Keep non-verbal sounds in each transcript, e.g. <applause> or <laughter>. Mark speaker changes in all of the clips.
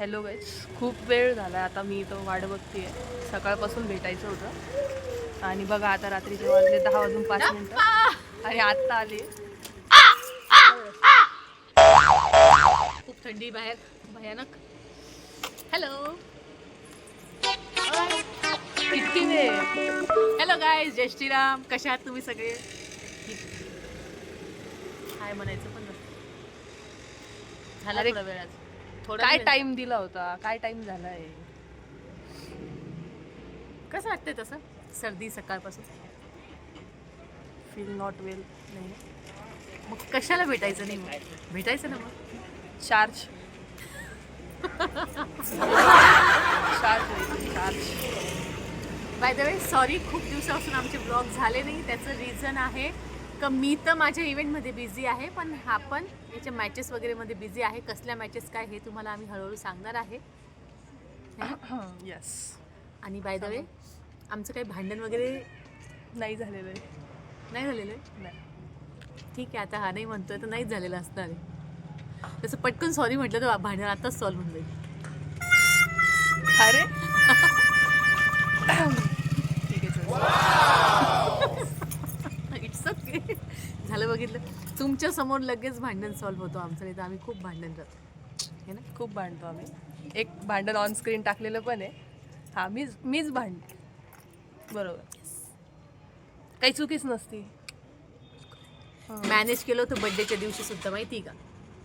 Speaker 1: Hello guys खूप वेळ झाला आता मी इथं वाट बघते सकाळपासून भेटायचं होतं. आणि बघा आता रात्रीचे वाजले दहा वाजून पाच मिनटं. आणि आत्ता आले.
Speaker 2: खूप थंडी बाहेर. भयानक. हॅलो
Speaker 1: किती
Speaker 2: हॅलो गाय जय श्रीराम. कशा आहात तुम्ही सगळे? काय म्हणायचं पण. झाला
Speaker 1: अरे,
Speaker 2: थोडा वेळ आज. थोडा
Speaker 1: काय टाइम दिला होता? काय टाइम झालाय?
Speaker 2: झाला. कसं वाटतंय तसं? सर्दी सकाळपासून?
Speaker 1: फील नॉट वेल नाही.
Speaker 2: मग कशाला भेटायचं नाही मग? भेटायचं ना मग?
Speaker 1: Charge charge charge
Speaker 2: by the way sorry खूप दिवसापासून आमचे ब्लॉग झाले नाही. त्याचं रिझन आहे का मी तर माझ्या इव्हेंटमध्ये बिझी आहे पण हा पण याच्या मॅचेस वगैरेमध्ये बिझी आहे. कसल्या मॅचेस काय हे तुम्हाला आम्ही हळूहळू सांगणार आहे.
Speaker 1: यस
Speaker 2: आणि बाय द वे आमचं काही भांडण वगैरे
Speaker 1: नाही झालेलं आहे.
Speaker 2: नाही झालेलं आहे?
Speaker 1: नाही.
Speaker 2: ठीक आहे आता हा नाही म्हणतोय तर नाहीच झालेलं असणार आहे. तसं पटकन सॉरी म्हटलं तर भांडण आताच सॉल्व्ह होऊन जाईल.
Speaker 1: अरे ठीक आहे चल.
Speaker 2: इट्स ओके झालं बघितलं तुमच्यासमोर लगेच भांडण सॉल्व्ह होतो आमचं नाही तर आम्ही खूप भांडण करतो हे ना?
Speaker 1: खूप भांडतो आम्ही. एक भांडण ऑन स्क्रीन टाकलेलं पण आहे. हा मीच मीच भांडते बरोबर. काही चुकीच नसती.
Speaker 2: मॅनेज केलं होतं बड्डेच्या दिवशी सुद्धा माहिती का?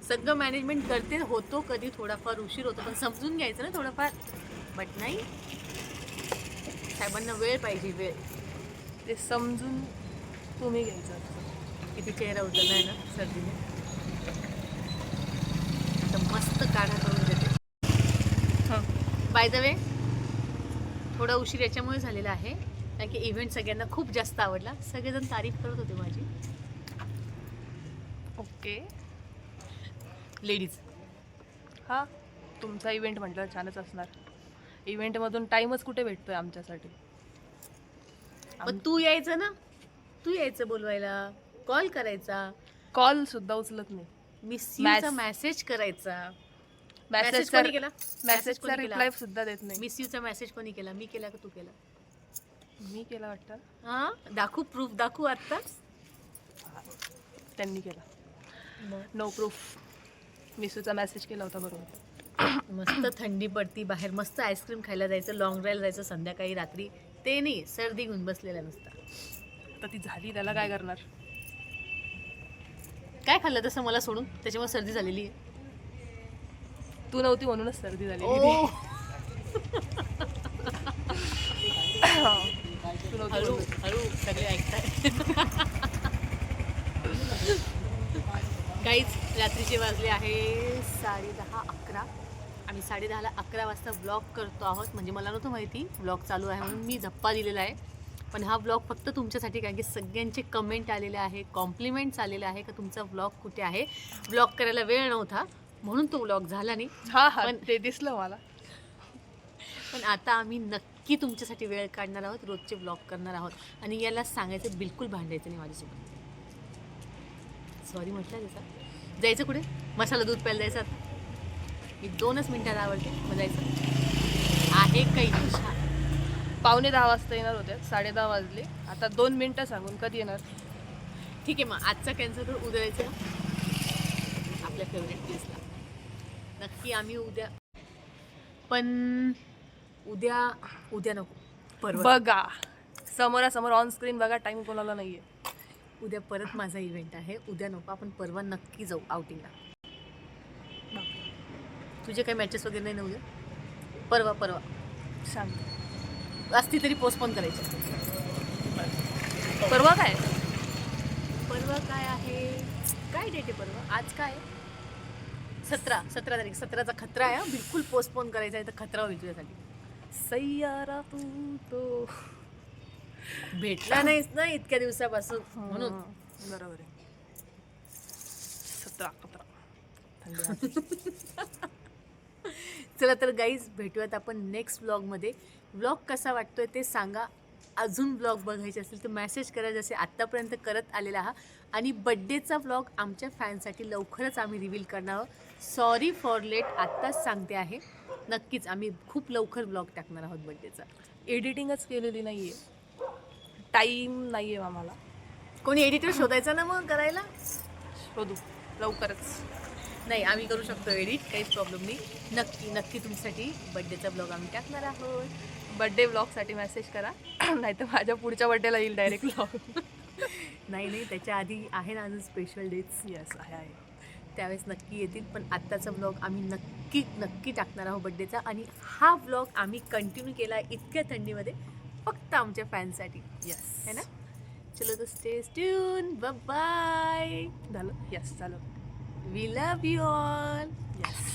Speaker 2: सगळं मॅनेजमेंट करते होतो कधी थोडाफार उशीर होतो पण समजून घ्यायचं ना थोडंफार. बट नाही. साहेबांना वेळ पाहिजे वेळ.
Speaker 1: ते समजून तुम्ही घ्यायचं असतं.
Speaker 2: किती चेहरा उतरलाय ना सर्दीने? आता मस्त काढा करून देते.
Speaker 1: हं.
Speaker 2: बाय द वे थोडा उशीर याच्यामुळे झालेला आहे. कारण की इव्हेंट सगळ्यांना खूप जास्त आवडला. सगळेजण तारीफ करत होते माझी.
Speaker 1: ओके.
Speaker 2: लेडीज
Speaker 1: हा तुमचा इव्हेंट म्हटलं छानच असणार. इव्हेंटमधून टाईमच कुठे भेटतोय आमच्यासाठी?
Speaker 2: पण तू यायचं ना? तू यायचं बोलवायला. कॉल करायचा.
Speaker 1: कॉल सुद्धा उचलत नाही.
Speaker 2: मिस
Speaker 1: Mas-
Speaker 2: मेसेज करायचा. कोणी केला? Message
Speaker 1: मेसेजचा
Speaker 2: कोणी केला?
Speaker 1: रिप्लाय सुद्धा देत नाही.
Speaker 2: मिस यूचा मेसेज कोणी केला? मी केला का तू केला?
Speaker 1: मी केला वाटतं.
Speaker 2: हा? दाखवू प्रूफ दाखवू आत्ता
Speaker 1: त्यांनी केला. नो प्रूफ मिसूचा मेसेज केला होता बरोबर.
Speaker 2: मस्त थंडी पडती बाहेर. मस्त आईस्क्रीम खायला जायचं लॉंग ड्राईव्ह जायचं संध्याकाळी रात्री. ते नाही सर्दी घेऊन बसलेला नुसता.
Speaker 1: तर ती झाली त्याला काय करणार?
Speaker 2: काय खाल्लं तसं मला सोडून? त्याच्यामुळे सर्दी झालेली आहे.
Speaker 1: तू नव्हती म्हणूनच सर्दी झाली
Speaker 2: ओ. <laughs>
Speaker 1: तू नव्हती
Speaker 2: हळू
Speaker 1: म्हणून.
Speaker 2: हळू सगळे ऐकताय. काहीच रात्रीचे वाजले आहे साडे दहा अकरा. आम्ही साडे दहाला अकरा वाजता ब्लॉग करतो आहोत. म्हणजे मला नव्हतं माहिती ब्लॉग चालू आहे म्हणून मी धप्पा दिलेला आहे. पण हा ब्लॉग फक्त तुमच्यासाठी कारण की सगळ्यांचे कमेंट आलेले आहे कॉम्प्लिमेंट्स आलेले आहे का तुमचा ब्लॉग कुठे आहे? ब्लॉग करायला वेळ नव्हता म्हणून तो ब्लॉग झाला नाही.
Speaker 1: हा हा
Speaker 2: पण-
Speaker 1: ते दिसलं मला.
Speaker 2: पण आता आम्ही नक्की तुमच्यासाठी वेळ काढणार आहोत रोजचे ब्लॉग करणार आहोत. आणि याला सांगायचं बिलकुल भांडायचं नाही माझ्यासोबत. सॉरी म्हटलं त्याचा जायचं कुठे? मसाला दूध प्यायला जायचं आता? मी दोनच मिनिटात आवडते मग जायचं. आहे काही
Speaker 1: पावणे दहा वाजता येणार होते साडे दहा वाजले. आता दोन मिनिटं सांगून कधी येणार?
Speaker 2: ठीक आहे मग आजचा कॅन्सर करून उद्या जायचं आपल्या फेवरेट प्लेसला नक्की आम्ही उद्या पण उद्या उद्या नको. परवा.
Speaker 1: बघा. समोरासमोर ऑन स्क्रीन बघा टाइम कोणाला नाहीये.
Speaker 2: उद्या परत माझा इव्हेंट आहे. उद्या नको. आपण परवा नक्की जाऊ आउटिंगला तुझे काही मॅचेस वगैरे नाही ना उद्या? परवा परवा.
Speaker 1: सांग.
Speaker 2: असती तरी पोस्टपोन करायची.
Speaker 1: परवा काय?
Speaker 2: परवा काय आहे? काय डेट आहे परवा? आज काय सतरा सतरा तारीख. सतराचा खतरा आहे. बिलकुल पोस्टपोन करायचा आहे तर खतरा होईल तुझ्यासाठी.
Speaker 1: सय्यारा तू तो.
Speaker 2: भेटला नाहीस ना इतक्या दिवसापासून. म्हणून.
Speaker 1: बरोबर आहे. सतरा अकरा. वाजते.
Speaker 2: चला तर गाईज भेटूयात आपण नेक्स्ट व्लॉगमध्ये व्लॉग कसा वाटतोय ते सांगा. अजून ब्लॉग बघायचे असतील तर मेसेज करा जसे आत्तापर्यंत करत आलेला आहात. आणि बड्डेचा ब्लॉग आमच्या फॅनसाठी लवकरच आम्ही रिव्हील करणार आहोत. सॉरी फॉर लेट आत्ताच सांगते आहे. नक्कीच आम्ही खूप लवकर ब्लॉग टाकणार आहोत बड्डेचा
Speaker 1: एडिटिंगच केलेली नाही आहे टाईम नाही आहे आम्हाला.
Speaker 2: कोणी एडिटर शोधायचा ना मग करायला?
Speaker 1: शोधू. लवकरच.
Speaker 2: नाही आम्ही करू शकतो एडिट काहीच प्रॉब्लेम नाही. नक्की नक्की तुमच्यासाठी बड्डेचा ब्लॉग आम्ही टाकणार आहोत.
Speaker 1: बड्डे ब्लॉगसाठी मेसेज करा. <clears throat> नाही तर माझ्या पुढच्या बड्डेला येईल डायरेक्ट ब्लॉग <laughs>
Speaker 2: नाही नाही त्याच्या आधी आहे ना अजून स्पेशल डेट्स
Speaker 1: येस आहे आहे.
Speaker 2: त्यावेळेस नक्की येतील पण आत्ताचा ब्लॉग आम्ही नक्की नक्की टाकणार आहोत बड्डेचा आणि हा ब्लॉग आम्ही कंटिन्यू केला आहे इतक्या थंडीमध्ये फक्त आमच्या फॅनसाठी
Speaker 1: येस
Speaker 2: है ना? चलो तर स्टे ट्यून बाय
Speaker 1: झालं? येस झालं.
Speaker 2: We love you all
Speaker 1: yes